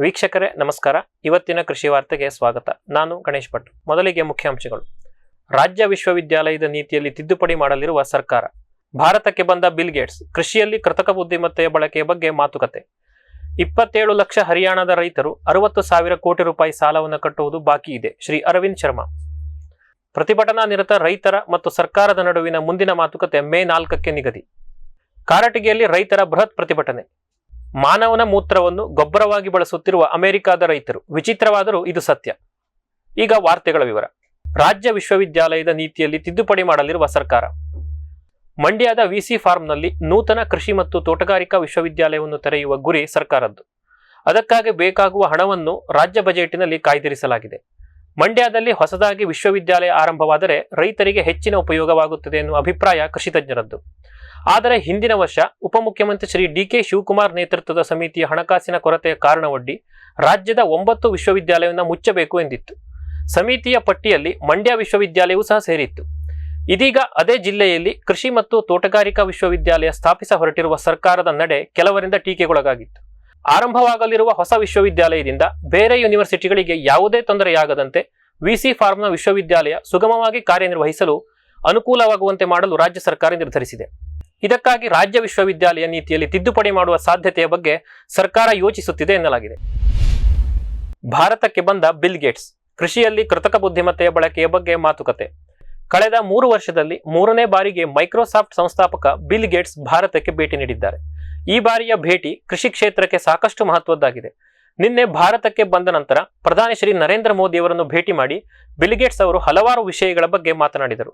ವೀಕ್ಷಕರೇ, ನಮಸ್ಕಾರ. ಇವತ್ತಿನ ಕೃಷಿ ವಾರ್ತೆಗೆ ಸ್ವಾಗತ. ನಾನು ಗಣೇಶ್ ಭಟ್. ಮೊದಲಿಗೆ ಮುಖ್ಯಾಂಶಗಳು. ರಾಜ್ಯ ವಿಶ್ವವಿದ್ಯಾಲಯದ ನೀತಿಯಲ್ಲಿ ತಿದ್ದುಪಡಿ ಮಾಡಲಿರುವ ಸರ್ಕಾರ. ಭಾರತಕ್ಕೆ ಬಂದ ಬಿಲ್ ಗೇಟ್ಸ್, ಕೃಷಿಯಲ್ಲಿ ಕೃತಕ ಬುದ್ಧಿಮತ್ತೆಯ ಬಳಕೆಯ ಬಗ್ಗೆ ಮಾತುಕತೆ. ಇಪ್ಪತ್ತೇಳು ಲಕ್ಷ ಹರಿಯಾಣದ ರೈತರು ಅರವತ್ತು ಸಾವಿರ ಕೋಟಿ ರೂಪಾಯಿ ಸಾಲವನ್ನು ಕಟ್ಟುವುದು ಬಾಕಿ ಇದೆ. ಶ್ರೀ ಅರವಿಂದ್ ಶರ್ಮಾ. ಪ್ರತಿಭಟನಾ ನಿರತ ರೈತರ ಮತ್ತು ಸರ್ಕಾರದ ನಡುವಿನ ಮುಂದಿನ ಮಾತುಕತೆ ಮೇ ನಾಲ್ಕಕ್ಕೆ ನಿಗದಿ. ಕಾರಟಗಿಯಲ್ಲಿ ರೈತರ ಬೃಹತ್ ಪ್ರತಿಭಟನೆ. ಮಾನವನ ಮೂತ್ರವನ್ನು ಗೊಬ್ಬರವಾಗಿ ಬಳಸುತ್ತಿರುವ ಅಮೆರಿಕದ ರೈತರು. ವಿಚಿತ್ರವಾದರೂ ಇದು ಸತ್ಯ. ಈಗ ವಾರ್ತೆಗಳ ವಿವರ. ರಾಜ್ಯ ವಿಶ್ವವಿದ್ಯಾಲಯದ ನೀತಿಯಲ್ಲಿ ತಿದ್ದುಪಡಿ ಮಾಡಲಿರುವ ಸರ್ಕಾರ. ಮಂಡ್ಯದ ವಿಸಿ ಫಾರ್ಮ್ನಲ್ಲಿ ನೂತನ ಕೃಷಿ ಮತ್ತು ತೋಟಗಾರಿಕಾ ವಿಶ್ವವಿದ್ಯಾಲಯವನ್ನು ತೆರೆಯುವ ಗುರಿ ಸರ್ಕಾರದ್ದು. ಅದಕ್ಕಾಗಿ ಬೇಕಾಗುವ ಹಣವನ್ನು ರಾಜ್ಯ ಬಜೆಟಿನಲ್ಲಿ ಕಾಯ್ದಿರಿಸಲಾಗಿದೆ. ಮಂಡ್ಯದಲ್ಲಿ ಹೊಸದಾಗಿ ವಿಶ್ವವಿದ್ಯಾಲಯ ಆರಂಭವಾದರೆ ರೈತರಿಗೆ ಹೆಚ್ಚಿನ ಉಪಯೋಗವಾಗುತ್ತದೆ ಎನ್ನುವ ಅಭಿಪ್ರಾಯ ಕೃಷಿ ತಜ್ಞರದ್ದು. ಆದರೆ ಹಿಂದಿನ ವರ್ಷ ಉಪಮುಖ್ಯಮಂತ್ರಿ ಶ್ರೀ ಡಿ ಕೆ ಶಿವಕುಮಾರ್ ನೇತೃತ್ವದ ಸಮಿತಿಯ ಹಣಕಾಸಿನ ಕೊರತೆಯ ಕಾರಣವೊಡ್ಡಿ ರಾಜ್ಯದ ಒಂಬತ್ತು ವಿಶ್ವವಿದ್ಯಾಲಯವನ್ನು ಮುಚ್ಚಬೇಕು ಎಂದಿತ್ತು. ಸಮಿತಿಯ ಪಟ್ಟಿಯಲ್ಲಿ ಮಂಡ್ಯ ವಿಶ್ವವಿದ್ಯಾಲಯವೂ ಸಹ ಸೇರಿತ್ತು. ಇದೀಗ ಅದೇ ಜಿಲ್ಲೆಯಲ್ಲಿ ಕೃಷಿ ಮತ್ತು ತೋಟಗಾರಿಕಾ ವಿಶ್ವವಿದ್ಯಾಲಯ ಸ್ಥಾಪಿಸ ಹೊರಟಿರುವ ಸರ್ಕಾರದ ನಡೆ ಕೆಲವರಿಂದ ಟೀಕೆಗೊಳಗಾಗಿತ್ತು. ಆರಂಭವಾಗಲಿರುವ ಹೊಸ ವಿಶ್ವವಿದ್ಯಾಲಯದಿಂದ ಬೇರೆ ಯೂನಿವರ್ಸಿಟಿಗಳಿಗೆ ಯಾವುದೇ ತೊಂದರೆಯಾಗದಂತೆ ವಿಸಿ ಫಾರ್ಮ್ನ ವಿಶ್ವವಿದ್ಯಾಲಯ ಸುಗಮವಾಗಿ ಕಾರ್ಯನಿರ್ವಹಿಸಲು ಅನುಕೂಲವಾಗುವಂತೆ ಮಾಡಲು ರಾಜ್ಯ ಸರ್ಕಾರ ನಿರ್ಧರಿಸಿದೆ. ಇದಕ್ಕಾಗಿ ರಾಜ್ಯ ವಿಶ್ವವಿದ್ಯಾಲಯ ನೀತಿಯಲ್ಲಿ ತಿದ್ದುಪಡಿ ಮಾಡುವ ಸಾಧ್ಯತೆಯ ಬಗ್ಗೆ ಸರ್ಕಾರ ಯೋಚಿಸುತ್ತಿದೆ ಎನ್ನಲಾಗಿದೆ. ಭಾರತಕ್ಕೆ ಬಂದ ಬಿಲ್ ಗೇಟ್ಸ್, ಕೃಷಿಯಲ್ಲಿ ಕೃತಕ ಬುದ್ಧಿಮತ್ತೆಯ ಬಳಕೆಯ ಬಗ್ಗೆ ಮಾತುಕತೆ. ಕಳೆದ ಮೂರು ವರ್ಷದಲ್ಲಿ ಮೂರನೇ ಬಾರಿಗೆ ಮೈಕ್ರೋಸಾಫ್ಟ್ ಸಂಸ್ಥಾಪಕ ಬಿಲ್ ಗೇಟ್ಸ್ ಭಾರತಕ್ಕೆ ಭೇಟಿ ನೀಡಿದ್ದಾರೆ. ಈ ಬಾರಿಯ ಭೇಟಿ ಕೃಷಿ ಕ್ಷೇತ್ರಕ್ಕೆ ಸಾಕಷ್ಟು ಮಹತ್ವದ್ದಾಗಿದೆ. ನಿನ್ನೆ ಭಾರತಕ್ಕೆ ಬಂದ ನಂತರ ಪ್ರಧಾನಿ ಶ್ರೀ ನರೇಂದ್ರ ಮೋದಿ ಅವರನ್ನು ಭೇಟಿ ಮಾಡಿ ಬಿಲ್ ಗೇಟ್ಸ್ ಅವರು ಹಲವಾರು ವಿಷಯಗಳ ಬಗ್ಗೆ ಮಾತನಾಡಿದರು.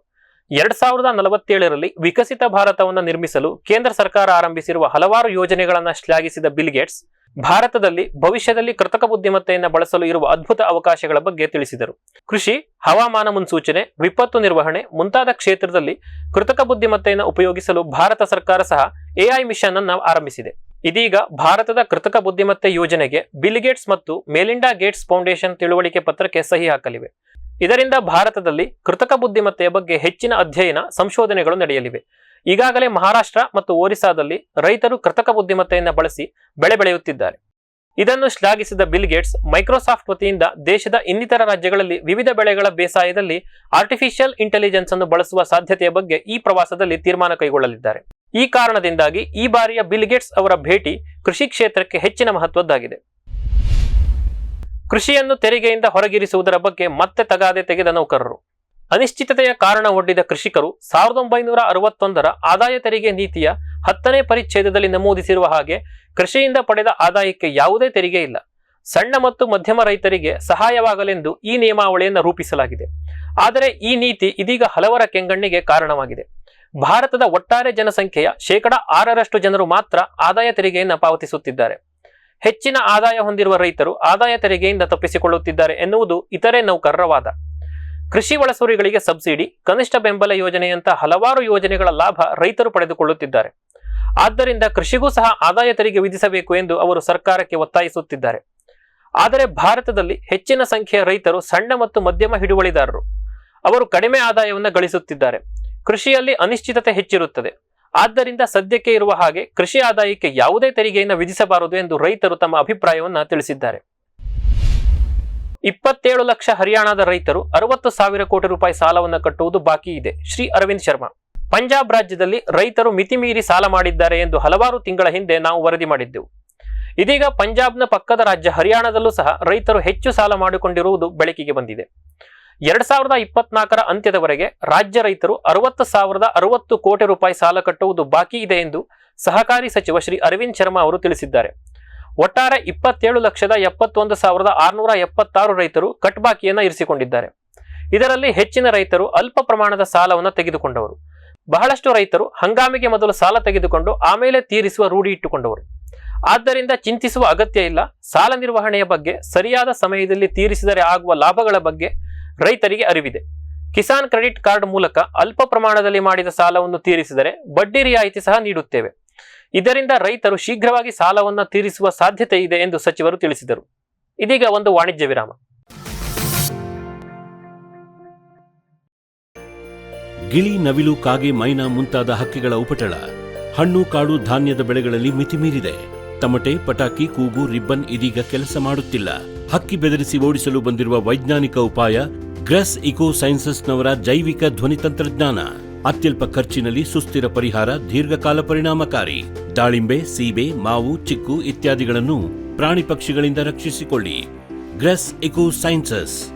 ಎರಡ್ ಸಾವಿರದ ನಲವತ್ತೇಳರಲ್ಲಿ ವಿಕಸಿತ ಭಾರತವನ್ನು ನಿರ್ಮಿಸಲು ಕೇಂದ್ರ ಸರ್ಕಾರ ಆರಂಭಿಸಿರುವ ಹಲವಾರು ಯೋಜನೆಗಳನ್ನು ಶ್ಲಾಘಿಸಿದ ಬಿಲ್ ಗೇಟ್ಸ್ ಭಾರತದಲ್ಲಿ ಭವಿಷ್ಯದಲ್ಲಿ ಕೃತಕ ಬುದ್ಧಿಮತ್ತೆಯನ್ನು ಬಳಸಲು ಇರುವ ಅದ್ಭುತ ಅವಕಾಶಗಳ ಬಗ್ಗೆ ತಿಳಿಸಿದರು. ಕೃಷಿ, ಹವಾಮಾನ ಮುನ್ಸೂಚನೆ, ವಿಪತ್ತು ನಿರ್ವಹಣೆ ಮುಂತಾದ ಕ್ಷೇತ್ರದಲ್ಲಿ ಕೃತಕ ಬುದ್ಧಿಮತ್ತೆಯನ್ನು ಉಪಯೋಗಿಸಲು ಭಾರತ ಸರ್ಕಾರ ಸಹ ಎಐ ಮಿಷನ್ ಅನ್ನು ಆರಂಭಿಸಿದೆ. ಇದೀಗ ಭಾರತದ ಕೃತಕ ಬುದ್ಧಿಮತ್ತೆ ಯೋಜನೆಗೆ ಬಿಲ್ ಗೇಟ್ಸ್ ಮತ್ತು ಮೇಲಿಂಡಾ ಗೇಟ್ಸ್ ಫೌಂಡೇಶನ್ ತಿಳುವಳಿಕೆ ಪತ್ರಕ್ಕೆ ಸಹಿ ಹಾಕಲಿವೆ. ಇದರಿಂದ ಭಾರತದಲ್ಲಿ ಕೃತಕ ಬುದ್ಧಿಮತ್ತೆಯ ಬಗ್ಗೆ ಹೆಚ್ಚಿನ ಅಧ್ಯಯನ, ಸಂಶೋಧನೆಗಳು ನಡೆಯಲಿವೆ. ಈಗಾಗಲೇ ಮಹಾರಾಷ್ಟ್ರ ಮತ್ತು ಒರಿಸ್ಸಾದಲ್ಲಿ ರೈತರು ಕೃತಕ ಬುದ್ಧಿಮತ್ತೆಯನ್ನು ಬಳಸಿ ಬೆಳೆ ಬೆಳೆಯುತ್ತಿದ್ದಾರೆ. ಇದನ್ನು ಶ್ಲಾಘಿಸಿದ ಬಿಲ್ ಗೇಟ್ಸ್, ಮೈಕ್ರೋಸಾಫ್ಟ್ ವತಿಯಿಂದ ದೇಶದ ಇನ್ನಿತರ ರಾಜ್ಯಗಳಲ್ಲಿ ವಿವಿಧ ಬೆಳೆಗಳ ಬೇಸಾಯದಲ್ಲಿ ಆರ್ಟಿಫಿಷಿಯಲ್ ಇಂಟೆಲಿಜೆನ್ಸ್ ಅನ್ನು ಬಳಸುವ ಸಾಧ್ಯತೆಯ ಬಗ್ಗೆ ಈ ಪ್ರವಾಸದಲ್ಲಿ ತೀರ್ಮಾನ ಕೈಗೊಳ್ಳಲಿದ್ದಾರೆ. ಈ ಕಾರಣದಿಂದಾಗಿ ಈ ಬಾರಿಯ ಬಿಲ್ ಗೇಟ್ಸ್ ಅವರ ಭೇಟಿ ಕೃಷಿ ಕ್ಷೇತ್ರಕ್ಕೆ ಹೆಚ್ಚಿನ ಮಹತ್ವದ್ದಾಗಿದೆ. ಕೃಷಿಯನ್ನು ತೆರಿಗೆಯಿಂದ ಹೊರಗಿರಿಸುವುದರ ಬಗ್ಗೆ ಮತ್ತೆ ತಗಾದೆ ತೆಗೆದ ನೌಕರರು. ಅನಿಶ್ಚಿತತೆಯ ಕಾರಣ ಒಡ್ಡಿದ ಕೃಷಿಕರು ಸಾವಿರದ ಒಂಬೈನೂರ ಅರವತ್ತೊಂದರ ಆದಾಯ ತೆರಿಗೆ ನೀತಿಯ ಹತ್ತನೇ ಪರಿಚ್ಛೇದದಲ್ಲಿ ನಮೂದಿಸಿರುವ ಹಾಗೆ ಕೃಷಿಯಿಂದ ಪಡೆದ ಆದಾಯಕ್ಕೆ ಯಾವುದೇ ತೆರಿಗೆ ಇಲ್ಲ. ಸಣ್ಣ ಮತ್ತು ಮಧ್ಯಮ ರೈತರಿಗೆ ಸಹಾಯವಾಗಲೆಂದು ಈ ನಿಯಮಾವಳಿಯನ್ನು ರೂಪಿಸಲಾಗಿದೆ. ಆದರೆ ಈ ನೀತಿ ಇದೀಗ ಹಲವರ ಕೆಂಗಣ್ಣಿಗೆ ಕಾರಣವಾಗಿದೆ. ಭಾರತದ ಒಟ್ಟಾರೆ ಜನಸಂಖ್ಯೆಯ ಶೇಕಡ ಆರರಷ್ಟು ಜನರು ಮಾತ್ರ ಆದಾಯ ತೆರಿಗೆಯನ್ನು ಪಾವತಿಸುತ್ತಿದ್ದಾರೆ. ಹೆಚ್ಚಿನ ಆದಾಯ ಹೊಂದಿರುವ ರೈತರು ಆದಾಯ ತೆರಿಗೆಯಿಂದ ತಪ್ಪಿಸಿಕೊಳ್ಳುತ್ತಿದ್ದಾರೆ ಎನ್ನುವುದು ಇತರೆ ನೌಕರರ ವಾದ ಕೃಷಿ ಒಳಸೂರಿಗಳಿಗೆ ಸಬ್ಸಿಡಿ, ಕನಿಷ್ಠ ಬೆಂಬಲ ಯೋಜನೆಯಂತಹ ಹಲವಾರು ಯೋಜನೆಗಳ ಲಾಭ ರೈತರು ಪಡೆದುಕೊಳ್ಳುತ್ತಿದ್ದಾರೆ. ಆದ್ದರಿಂದ ಕೃಷಿಗೂ ಸಹ ಆದಾಯ ತೆರಿಗೆ ವಿಧಿಸಬೇಕು ಎಂದು ಅವರು ಸರ್ಕಾರಕ್ಕೆ ಒತ್ತಾಯಿಸುತ್ತಿದ್ದಾರೆ. ಆದರೆ ಭಾರತದಲ್ಲಿ ಹೆಚ್ಚಿನ ಸಂಖ್ಯೆಯ ರೈತರು ಸಣ್ಣ ಮತ್ತು ಮಧ್ಯಮ ಹಿಡುವಳಿದಾರರು. ಅವರು ಕಡಿಮೆ ಆದಾಯವನ್ನು ಗಳಿಸುತ್ತಿದ್ದಾರೆ. ಕೃಷಿಯಲ್ಲಿ ಅನಿಶ್ಚಿತತೆ ಹೆಚ್ಚಿರುತ್ತದೆ. ಆದ್ದರಿಂದ ಸದ್ಯಕ್ಕೆ ಇರುವ ಹಾಗೆ ಕೃಷಿ ಆದಾಯಕ್ಕೆ ಯಾವುದೇ ತೆರಿಗೆಯನ್ನು ವಿಧಿಸಬಾರದು ಎಂದು ರೈತರು ತಮ್ಮ ಅಭಿಪ್ರಾಯವನ್ನು ತಿಳಿಸಿದ್ದಾರೆ. ಇಪ್ಪತ್ತೇಳು ಲಕ್ಷ ಹರಿಯಾಣದ ರೈತರು ಅರವತ್ತು ಸಾವಿರ ಕೋಟಿ ರೂಪಾಯಿ ಸಾಲವನ್ನು ಕಟ್ಟುವುದು ಬಾಕಿ ಇದೆ. ಶ್ರೀ ಅರವಿಂದ್ ಶರ್ಮಾ. ಪಂಜಾಬ್ ರಾಜ್ಯದಲ್ಲಿ ರೈತರು ಮಿತಿಮೀರಿ ಸಾಲ ಮಾಡಿದ್ದಾರೆ ಎಂದು ಹಲವಾರು ತಿಂಗಳ ಹಿಂದೆ ನಾವು ವರದಿ ಮಾಡಿದ್ದೆವು. ಇದೀಗ ಪಂಜಾಬ್ನ ಪಕ್ಕದ ರಾಜ್ಯ ಹರಿಯಾಣದಲ್ಲೂ ಸಹ ರೈತರು ಹೆಚ್ಚು ಸಾಲ ಮಾಡಿಕೊಂಡಿರುವುದು ಬೆಳಕಿಗೆ ಬಂದಿದೆ. ಎರಡ್ ಸಾವಿರದ ಇಪ್ಪತ್ನಾಲ್ಕರ ಅಂತ್ಯದವರೆಗೆ ರಾಜ್ಯ ರೈತರು ಅರವತ್ತು ಸಾವಿರದ ಅರವತ್ತು ಕೋಟಿ ರೂಪಾಯಿ ಸಾಲ ಕಟ್ಟುವುದು ಬಾಕಿ ಇದೆ ಎಂದು ಸಹಕಾರಿ ಸಚಿವ ಶ್ರೀ ಅರವಿಂದ್ ಶರ್ಮಾ ಅವರು ತಿಳಿಸಿದ್ದಾರೆ. ಒಟ್ಟಾರೆ ಇಪ್ಪತ್ತೇಳು ಲಕ್ಷದ ಎಪ್ಪತ್ತೊಂದು ಸಾವಿರದ ಆರುನೂರ ಎಪ್ಪತ್ತಾರು ರೈತರು ಕಟ್ ಬಾಕಿಯನ್ನು ಇರಿಸಿಕೊಂಡಿದ್ದಾರೆ. ಇದರಲ್ಲಿ ಹೆಚ್ಚಿನ ರೈತರು ಅಲ್ಪ ಪ್ರಮಾಣದ ಸಾಲವನ್ನು ತೆಗೆದುಕೊಂಡವರು. ಬಹಳಷ್ಟು ರೈತರು ಹಂಗಾಮಿಗೆ ಮೊದಲು ಸಾಲ ತೆಗೆದುಕೊಂಡು ಆಮೇಲೆ ತೀರಿಸುವ ರೂಢಿ ಇಟ್ಟುಕೊಂಡವರು. ಆದ್ದರಿಂದ ಚಿಂತಿಸುವ ಅಗತ್ಯ ಇಲ್ಲ. ಸಾಲ ನಿರ್ವಹಣೆಯ ಬಗ್ಗೆ ಸರಿಯಾದ ಸಮಯದಲ್ಲಿ ತೀರಿಸಿದರೆ ಆಗುವ ಲಾಭಗಳ ಬಗ್ಗೆ ರೈತರಿಗೆ ಅರಿವಿದೆ. ಕಿಸಾನ್ ಕ್ರೆಡಿಟ್ ಕಾರ್ಡ್ ಮೂಲಕ ಅಲ್ಪ ಪ್ರಮಾಣದಲ್ಲಿ ಮಾಡಿದ ಸಾಲವನ್ನು ತೀರಿಸಿದರೆ ಬಡ್ಡಿ ರಿಯಾಯಿತಿ ಸಹ ನೀಡುತ್ತೇವೆ. ಇದರಿಂದ ರೈತರು ಶೀಘ್ರವಾಗಿ ಸಾಲವನ್ನು ತೀರಿಸುವ ಸಾಧ್ಯತೆ ಇದೆ ಎಂದು ಸಚಿವರು ತಿಳಿಸಿದರು. ಇದೀಗ ಒಂದು ವಾಣಿಜ್ಯ ವಿರಾಮ. ಗಿಳಿ, ನವಿಲು, ಕಾಗೆ, ಮೈನಾ ಮುಂತಾದ ಹಕ್ಕಿಗಳ ಉಪಟಳ, ಹಣ್ಣು, ಕಾಡು, ಧಾನ್ಯದ ಬೆಳೆಗಳಲ್ಲಿ ಮಿತಿಮೀರಿದೆ. ತಮಟೆ, ಪಟಾಕಿ, ಕೂಗು, ರಿಬ್ಬನ್ ಇದೀಗ ಕೆಲಸ ಮಾಡುತ್ತಿಲ್ಲ. ಹಕ್ಕಿ ಬೆದರಿಸಿ ಓಡಿಸಲು ಬಂದಿರುವ ವೈಜ್ಞಾನಿಕ ಉಪಾಯ ಗ್ರೆಸ್ ಇಕೋ ಸೈನ್ಸಸ್ನವರ ಜೈವಿಕ ಧ್ವನಿ ತಂತ್ರಜ್ಞಾನ. ಅತ್ಯಲ್ಪ ಖರ್ಚಿನಲ್ಲಿ ಸುಸ್ಥಿರ ಪರಿಹಾರ, ದೀರ್ಘಕಾಲ ಪರಿಣಾಮಕಾರಿ. ದಾಳಿಂಬೆ, ಸೀಬೆ, ಮಾವು, ಚಿಕ್ಕು ಇತ್ಯಾದಿಗಳನ್ನು ಪ್ರಾಣಿ ಪಕ್ಷಿಗಳಿಂದ ರಕ್ಷಿಸಿಕೊಳ್ಳಿ. ಗ್ರೆಸ್ eco sciences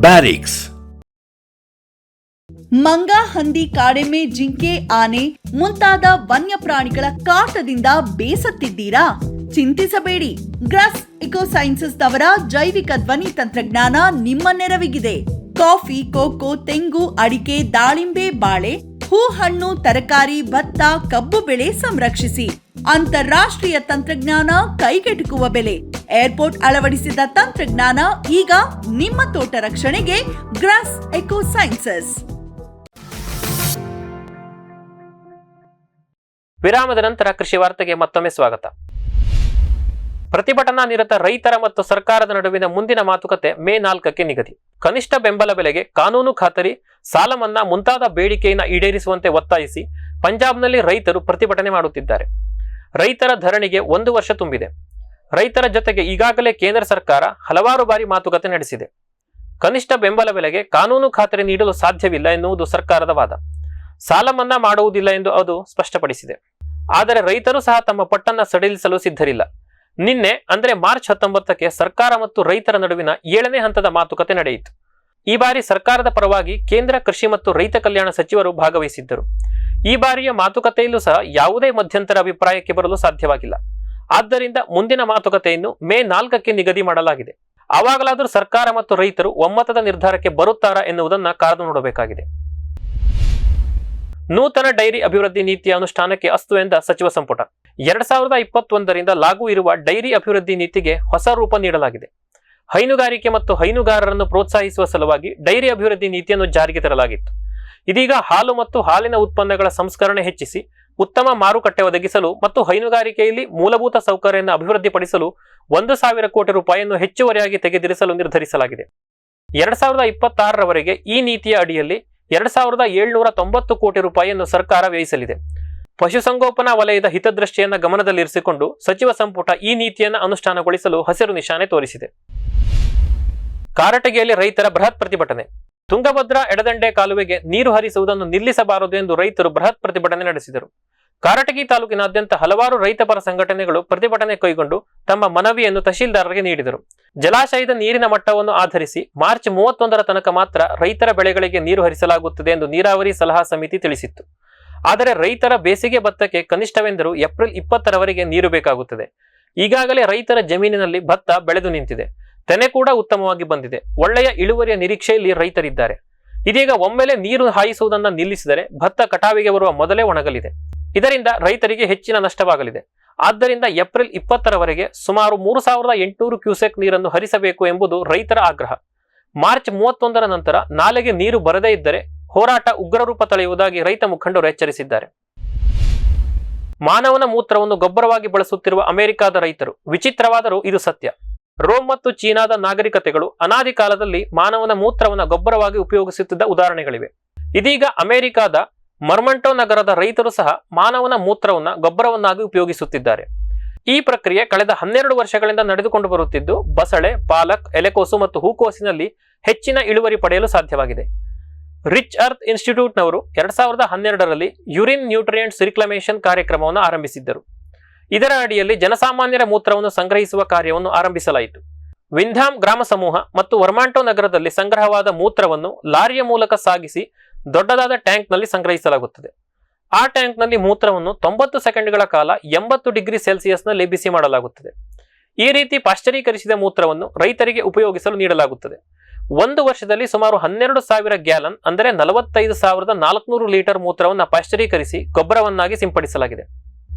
ಬ್ಯಾರಿಕ್ಸ್ ಮಂಗ ಹಂದಿ ಕಾಡೆಮ್ಮೆ ಜಿಂಕೆ ಆನೆ ಮುಂತಾದ ವನ್ಯ ಪ್ರಾಣಿಗಳ ಕಾಟದಿಂದ ಬೇಸತ್ತಿದ್ದೀರಾ? ಚಿಂತಿಸಬೇಡಿ. ಗ್ರಾಸ್ ಇಕೋ ಸೈನ್ಸಸ್ ಅವರ ಜೈವಿಕ ಧ್ವನಿ ತಂತ್ರಜ್ಞಾನ ನಿಮ್ಮ ನೆರವಿಗಿದೆ. ಕಾಫಿ, ಕೋಕೋ, ತೆಂಗು, ಅಡಿಕೆ, ದಾಳಿಂಬೆ, ಬಾಳೆ ಹೂ ಹಣ್ಣು ತರಕಾರಿ, ಭತ್ತ, ಕಬ್ಬು ಬೆಳೆ ಸಂರಕ್ಷಿಸಿ. ಅಂತಾರಾಷ್ಟ್ರೀಯ ತಂತ್ರಜ್ಞಾನ ಕೈಗೆಟುಕುವ ಬೆಲೆ. ಏರ್ಪೋರ್ಟ್ ಅಳವಡಿಸಿದ ತಂತ್ರಜ್ಞಾನ ಈಗ ನಿಮ್ಮ ತೋಟ ರಕ್ಷಣೆಗೆ ಗ್ರಾಸ್ ಎಕೋ ಸೈನ್ಸಸ್. ವಿರಾಮದ ನಂತರ ಕೃಷಿ ವಾರ್ತೆಗೆ ಮತ್ತೊಮ್ಮೆ ಸ್ವಾಗತ. ಪ್ರತಿಭಟನಾ ನಿರತ ರೈತರ ಮತ್ತು ಸರ್ಕಾರದ ನಡುವಿನ ಮುಂದಿನ ಮಾತುಕತೆ ಮೇ ನಾಲ್ಕಕ್ಕೆ ನಿಗದಿ. ಕನಿಷ್ಠ ಬೆಂಬಲ ಬೆಲೆಗೆ ಕಾನೂನು ಖಾತರಿ, ಸಾಲ ಮನ್ನಾ ಮುಂತಾದ ಬೇಡಿಕೆಯನ್ನು ಈಡೇರಿಸುವಂತೆ ಒತ್ತಾಯಿಸಿ, ಪಂಜಾಬ್ನಲ್ಲಿ ರೈತರು ಪ್ರತಿಭಟನೆ ಮಾಡುತ್ತಿದ್ದಾರೆ. ರೈತರ ಧರಣಿಗೆ ಒಂದು ವರ್ಷ ತುಂಬಿದೆ. ರೈತರ ಜೊತೆಗೆ ಈಗಾಗಲೇ ಕೇಂದ್ರ ಸರ್ಕಾರ ಹಲವಾರು ಬಾರಿ ಮಾತುಕತೆ ನಡೆಸಿದೆ. ಕನಿಷ್ಠ ಬೆಂಬಲ ಬೆಲೆಗೆ ಕಾನೂನು ಖಾತರಿ ನೀಡಲು ಸಾಧ್ಯವಿಲ್ಲ ಎನ್ನುವುದು ಸರ್ಕಾರದ ವಾದ. ಸಾಲ ಮನ್ನಾ ಮಾಡುವುದಿಲ್ಲ ಎಂದು ಅದು ಸ್ಪಷ್ಟಪಡಿಸಿದೆ. ಆದರೆ ರೈತರು ಸಹ ತಮ್ಮ ಪಟ್ಟನ್ನ ಸಡಿಲಿಸಲು ಸಿದ್ಧರಿಲ್ಲ. ನಿನ್ನೆ, ಅಂದರೆ ಮಾರ್ಚ್ ಹತ್ತೊಂಬತ್ತಕ್ಕೆ ಸರ್ಕಾರ ಮತ್ತು ರೈತರ ನಡುವಿನ ಏಳನೇ ಹಂತದ ಮಾತುಕತೆ ನಡೆಯಿತು. ಈ ಬಾರಿ ಸರ್ಕಾರದ ಪರವಾಗಿ ಕೇಂದ್ರ ಕೃಷಿ ಮತ್ತು ರೈತ ಕಲ್ಯಾಣ ಸಚಿವರು ಭಾಗವಹಿಸಿದ್ದರು. ಈ ಬಾರಿಯ ಮಾತುಕತೆಯಲ್ಲೂ ಸಹ ಯಾವುದೇ ಮಧ್ಯಂತರ ಅಭಿಪ್ರಾಯಕ್ಕೆ ಬರಲು ಸಾಧ್ಯವಾಗಿಲ್ಲ. ಆದ್ದರಿಂದ ಮುಂದಿನ ಮಾತುಕತೆಯನ್ನು ಮೇ ನಾಲ್ಕಕ್ಕೆ ನಿಗದಿ ಮಾಡಲಾಗಿದೆ. ಆವಾಗಲಾದರೂ ಸರ್ಕಾರ ಮತ್ತು ರೈತರು ಒಮ್ಮತದ ನಿರ್ಧಾರಕ್ಕೆ ಬರುತ್ತಾರಾ ಎನ್ನುವುದನ್ನು ಕಾದು ನೋಡಬೇಕಾಗಿದೆ. ನೂತನ ಡೈರಿ ಅಭಿವೃದ್ಧಿ ನೀತಿಯ ಅನುಷ್ಠಾನಕ್ಕೆ ಅಸ್ತು ಎಂದ ಸಚಿವ ಸಂಪುಟ. ಎರಡ್ ಸಾವಿರದ ಇಪ್ಪತ್ತೊಂದರಿಂದ ಲಾಗೂ ಇರುವ ಡೈರಿ ಅಭಿವೃದ್ಧಿ ನೀತಿಗೆ ಹೊಸ ರೂಪ ನೀಡಲಾಗಿದೆ. ಹೈನುಗಾರಿಕೆ ಮತ್ತು ಹೈನುಗಾರರನ್ನು ಪ್ರೋತ್ಸಾಹಿಸುವ ಸಲುವಾಗಿ ಡೈರಿ ಅಭಿವೃದ್ಧಿ ನೀತಿಯನ್ನು ಜಾರಿಗೆ ತರಲಾಗಿತ್ತು. ಇದೀಗ ಹಾಲು ಮತ್ತು ಹಾಲಿನ ಉತ್ಪನ್ನಗಳ ಸಂಸ್ಕರಣೆ ಹೆಚ್ಚಿಸಿ ಉತ್ತಮ ಮಾರುಕಟ್ಟೆ ಒದಗಿಸಲು ಮತ್ತು ಹೈನುಗಾರಿಕೆಯಲ್ಲಿ ಮೂಲಭೂತ ಸೌಕರ್ಯವನ್ನು ಅಭಿವೃದ್ಧಿಪಡಿಸಲು ಒಂದು ಸಾವಿರ ಕೋಟಿ ರೂಪಾಯಿಯನ್ನು ಹೆಚ್ಚುವರಿಯಾಗಿ ತೆಗೆದಿರಿಸಲು ನಿರ್ಧರಿಸಲಾಗಿದೆ. ಎರಡ್ ಸಾವಿರದ ಇಪ್ಪತ್ತಾರರವರೆಗೆ ಈ ನೀತಿಯ ಅಡಿಯಲ್ಲಿ ಎರಡ್ ಸಾವಿರದ ಏಳ್ನೂರ ತೊಂಬತ್ತು ಕೋಟಿ ರೂಪಾಯಿಯನ್ನು ಸರ್ಕಾರ ವ್ಯಯಿಸಲಿದೆ. ಪಶುಸಂಗೋಪನಾ ವಲಯದ ಹಿತದೃಷ್ಟಿಯನ್ನು ಗಮನದಲ್ಲಿರಿಸಿಕೊಂಡು ಸಚಿವ ಸಂಪುಟ ಈ ನೀತಿಯನ್ನು ಅನುಷ್ಠಾನಗೊಳಿಸಲು ಹಸಿರು ನಿಶಾನೆ ತೋರಿಸಿದೆ. ಕಾರಟಗಿಯಲ್ಲಿ ರೈತರ ಬೃಹತ್ ಪ್ರತಿಭಟನೆ. ತುಂಗಭದ್ರಾ ಎಡದಂಡೆ ಕಾಲುವೆಗೆ ನೀರು ಹರಿಸುವುದನ್ನು ನಿಲ್ಲಿಸಬಾರದು ಎಂದು ರೈತರು ಬೃಹತ್ ಪ್ರತಿಭಟನೆ ನಡೆಸಿದರು. ಕಾರಟಗಿ ತಾಲೂಕಿನಾದ್ಯಂತ ಹಲವಾರು ರೈತಪರ ಸಂಘಟನೆಗಳು ಪ್ರತಿಭಟನೆ ಕೈಗೊಂಡು ತಮ್ಮ ಮನವಿಯನ್ನು ತಹಶೀಲ್ದಾರರಿಗೆ ನೀಡಿದರು. ಜಲಾಶಯದ ನೀರಿನ ಮಟ್ಟವನ್ನು ಆಧರಿಸಿ ಮಾರ್ಚ್ ಮೂವತ್ತೊಂದರ ತನಕ ಮಾತ್ರ ರೈತರ ಬೆಳೆಗಳಿಗೆ ನೀರು ಹರಿಸಲಾಗುತ್ತದೆ ಎಂದು ನೀರಾವರಿ ಸಲಹಾ ಸಮಿತಿ ತಿಳಿಸಿತ್ತು. ಆದರೆ ರೈತರ ಬೇಸಿಗೆ ಭತ್ತಕ್ಕೆ ಕನಿಷ್ಠವೆಂದರೂ ಏಪ್ರಿಲ್ ಇಪ್ಪತ್ತರವರೆಗೆ ನೀರು ಬೇಕಾಗುತ್ತದೆ. ಈಗಾಗಲೇ ರೈತರ ಜಮೀನಿನಲ್ಲಿ ಭತ್ತ ಬೆಳೆದು ನಿಂತಿದೆ. ತೆನೆ ಕೂಡ ಉತ್ತಮವಾಗಿ ಬಂದಿದೆ. ಒಳ್ಳೆಯ ಇಳುವರಿಯ ನಿರೀಕ್ಷೆಯಲ್ಲಿ ರೈತರಿದ್ದಾರೆ. ಇದೀಗ ಒಮ್ಮೆಲೆ ನೀರು ಹಾಯಿಸುವುದನ್ನು ನಿಲ್ಲಿಸಿದರೆ ಭತ್ತ ಕಟಾವಿಗೆ ಬರುವ ಮೊದಲೇ ಒಣಗಲಿದೆ. ಇದರಿಂದ ರೈತರಿಗೆ ಹೆಚ್ಚಿನ ನಷ್ಟವಾಗಲಿದೆ. ಆದ್ದರಿಂದ ಏಪ್ರಿಲ್ ಇಪ್ಪತ್ತರವರೆಗೆ ಸುಮಾರು ಮೂರು ಸಾವಿರದ ಎಂಟುನೂರು ಕ್ಯೂಸೆಕ್ ನೀರನ್ನು ಹರಿಸಬೇಕು ಎಂಬುದು ರೈತರ ಆಗ್ರಹ. ಮಾರ್ಚ್ ಮೂವತ್ತೊಂದರ ನಂತರ ನಾಲೆಗೆ ನೀರು ಬರದೇ ಇದ್ದರೆ ಹೋರಾಟ ಉಗ್ರರೂಪ ತಳೆಯುವುದಾಗಿ ರೈತ ಮುಖಂಡರು ಎಚ್ಚರಿಸಿದ್ದಾರೆ. ಮಾನವನ ಮೂತ್ರವನ್ನು ಗೊಬ್ಬರವಾಗಿ ಬಳಸುತ್ತಿರುವ ಅಮೆರಿಕದ ರೈತರು ವಿಚಿತ್ರವಾದರೂ ಇದು ಸತ್ಯ. ರೋಮ್ ಮತ್ತು ಚೀನಾದ ನಾಗರಿಕತೆಗಳು ಅನಾದಿ ಕಾಲದಲ್ಲಿ ಮಾನವನ ಮೂತ್ರವನ್ನು ಗೊಬ್ಬರವಾಗಿ ಉಪಯೋಗಿಸುತ್ತಿದ್ದ ಉದಾಹರಣೆಗಳಿವೆ. ಇದೀಗ ಅಮೆರಿಕದ ಮರ್ಮಂಟೋ ನಗರದ ರೈತರು ಸಹ ಮಾನವನ ಮೂತ್ರವನ್ನು ಗೊಬ್ಬರವನ್ನಾಗಿ ಉಪಯೋಗಿಸುತ್ತಿದ್ದಾರೆ. ಈ ಪ್ರಕ್ರಿಯೆ ಕಳೆದ ಹನ್ನೆರಡು ವರ್ಷಗಳಿಂದ ನಡೆದುಕೊಂಡು ಬರುತ್ತಿದ್ದು, ಬಸಳೆ, ಪಾಲಕ್, ಎಲೆಕೋಸು ಮತ್ತು ಹೂಕೋಸಿನಲ್ಲಿ ಹೆಚ್ಚಿನ ಇಳುವರಿ ಪಡೆಯಲು ಸಾಧ್ಯವಾಗಿದೆ. ರಿಚ್ ಅರ್ತ್ ಇನ್ಸ್ಟಿಟ್ಯೂಟ್ನವರು ಎರಡ್ ಸಾವಿರದ ಹನ್ನೆರಡರಲ್ಲಿ ಯುರಿನ್ ನ್ಯೂಟ್ರಿಯೆಂಟ್ ರಿಕ್ಲಮೇಷನ್ ಕಾರ್ಯಕ್ರಮವನ್ನು ಆರಂಭಿಸಿದ್ದರು. ಇದರ ಅಡಿಯಲ್ಲಿ ಜನಸಾಮಾನ್ಯರ ಮೂತ್ರವನ್ನು ಸಂಗ್ರಹಿಸುವ ಕಾರ್ಯವನ್ನು ಆರಂಭಿಸಲಾಯಿತು. ವಿಂಧಾಮ್ ಗ್ರಾಮ ಸಮೂಹ ಮತ್ತು ವರ್ಮಾಂಟೋ ನಗರದಲ್ಲಿ ಸಂಗ್ರಹವಾದ ಮೂತ್ರವನ್ನು ಲಾರಿಯ ಮೂಲಕ ಸಾಗಿಸಿ ದೊಡ್ಡದಾದ ಟ್ಯಾಂಕ್ನಲ್ಲಿ ಸಂಗ್ರಹಿಸಲಾಗುತ್ತದೆ. ಆ ಟ್ಯಾಂಕ್ನಲ್ಲಿ ಮೂತ್ರವನ್ನು ತೊಂಬತ್ತು ಸೆಕೆಂಡ್ಗಳ ಕಾಲ ಎಂಬತ್ತು ಡಿಗ್ರಿ ಸೆಲ್ಸಿಯಸ್ನಲ್ಲಿ ಬಿಸಿ ಮಾಡಲಾಗುತ್ತದೆ. ಈ ರೀತಿ ಪಾಶ್ಚರೀಕರಿಸಿದ ಮೂತ್ರವನ್ನು ರೈತರಿಗೆ ಉಪಯೋಗಿಸಲು ನೀಡಲಾಗುತ್ತದೆ. ಒಂದು ವರ್ಷದಲ್ಲಿ ಸುಮಾರು ಹನ್ನೆರಡು ಸಾವಿರ ಗ್ಯಾಲನ್, ಅಂದರೆ ನಲವತ್ತೈದು ಸಾವಿರದ ನಾಲ್ಕುನೂರು ಲೀಟರ್ ಮೂತ್ರವನ್ನು ಪಾಶ್ಚರೀಕರಿಸಿ ಗೊಬ್ಬರವನ್ನಾಗಿ ಸಿಂಪಡಿಸಲಾಗಿದೆ.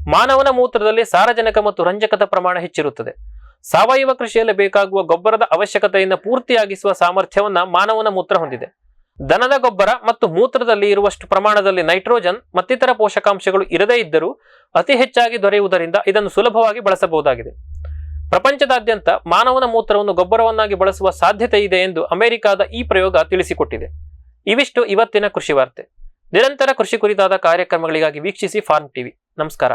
ಮಾನವನ ಮೂತ್ರದಲ್ಲಿ ಸಾರಜನಕ ಮತ್ತು ರಂಜಕದ ಪ್ರಮಾಣ ಹೆಚ್ಚಿರುತ್ತದೆ. ಸಾವಯವ ಕೃಷಿಯಲ್ಲಿ ಬೇಕಾಗುವ ಗೊಬ್ಬರದ ಅವಶ್ಯಕತೆಯನ್ನು ಪೂರ್ತಿಯಾಗಿಸುವ ಸಾಮರ್ಥ್ಯವನ್ನು ಮಾನವನ ಮೂತ್ರ ಹೊಂದಿದೆ. ದನದ ಗೊಬ್ಬರ ಮತ್ತು ಮೂತ್ರದಲ್ಲಿ ಇರುವಷ್ಟು ಪ್ರಮಾಣದಲ್ಲಿ ನೈಟ್ರೋಜನ್ ಮತ್ತಿತರ ಪೋಷಕಾಂಶಗಳು ಇರದೇ ಇದ್ದರೂ ಅತಿ ಹೆಚ್ಚಾಗಿ ದೊರೆಯುವುದರಿಂದ ಇದನ್ನು ಸುಲಭವಾಗಿ ಬಳಸಬಹುದಾಗಿದೆ. ಪ್ರಪಂಚದಾದ್ಯಂತ ಮಾನವನ ಮೂತ್ರವನ್ನು ಗೊಬ್ಬರವನ್ನಾಗಿ ಬಳಸುವ ಸಾಧ್ಯತೆ ಇದೆ ಎಂದು ಅಮೆರಿಕದ ಈ ಪ್ರಯೋಗ ತಿಳಿಸಿಕೊಟ್ಟಿದೆ. ಇವಿಷ್ಟು ಇವತ್ತಿನ ಕೃಷಿ ವಾರ್ತೆ. ನಿರಂತರ ಕೃಷಿ ಕುರಿತಾದ ಕಾರ್ಯಕ್ರಮಗಳಿಗಾಗಿ ವೀಕ್ಷಿಸಿ ಫಾರ್ಮ್ ಟಿವಿ. ನಮಸ್ಕಾರ.